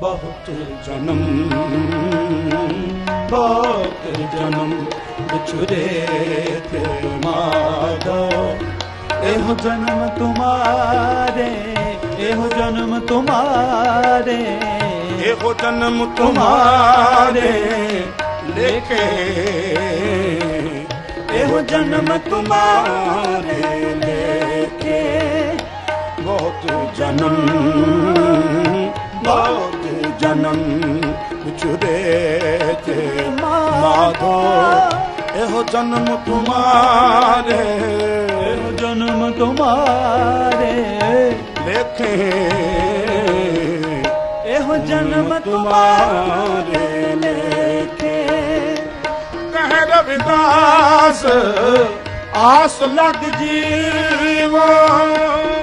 ਬਹੁਤ ਜਨਮ ਬਹੁਤ ਜਨਮ ਵਿਛੁਰੇ ਤੇ ਮਾਧੋ ਇਹੋ ਜਨਮ ਤੁਮਾਰੇ ਇਹੋ ਜਨਮ ਤੁਮਾਰੇ ਇਹੋ ਜਨਮ ਤੁਮਾਰੇ ਲੇਖੇ ਇਹੋ ਜਨਮ ਤੁਮਾਰੇ ਲੇਖੇ ਬਹੁਤ ਜਨਮ ਬਹੁਤ ਜਨਮ ਵਿਛੁਰੇ ਤੇ ਮਾਧੋ। ਇਹੋ ਜਨਮ ਤੁਮਾਰੇ ਇਹੋ ਜਨਮ ਤੁਮਾਰੇ ਲੇਖੇ ਇਹੋ ਜਨਮ ਤੁਮਾਰੇ ਲੇਖੇ ਕਹਿ ਰਵਿਦਾਸ ਆਸ ਲੱਗ ਜੀਵਾ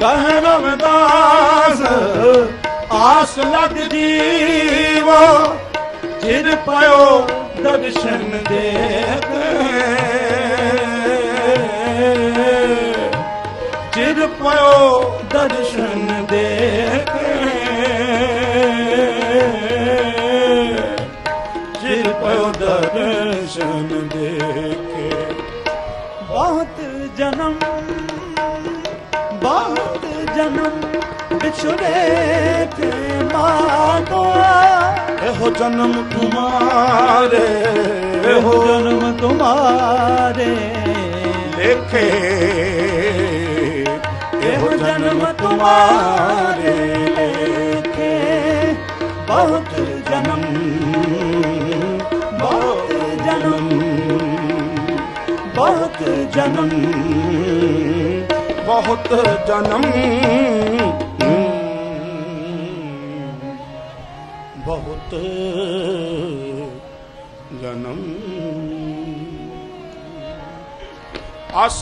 ਕਹਿ ਰਵਿਦਾਸ ਆਸ ਲੱਗ ਜੀਵਾ ਜਿਨ ਪਾਇਓ ਦਰਸ਼ਨ ਦੇ ਜਿਨ ਪਾਇਓ ਦਰਸ਼ਨ ਦੇ ਜਿਨ ਪਾਇਓ ਦਰਸ਼ਨ ਦੇਖੇ। ਬਹੁਤ ਜਨਮ ਬਹੁਤ ਜਨਮ ਵਿਛੜੇ ਤੇ ਮਾਤੋ ਇਹੋ ਜਨਮ ਤੁਮਾਰੇ ਇਹੋ ਜਨਮ ਤੁਮਾਰੇ ਦੇਖੇ। ਇਹੋ ਜਨਮ ਤੁਮਾਰੇ ਲੇਖੇ ਬਹੁਤ ਜਨਮ। ਬਹੁਤ ਜਨਮ। ਬਹੁਤ ਜਨਮ। ਬਹੁਤ ਜਨਮ। ਬਹੁਤ ਜਨਮ ਅਸ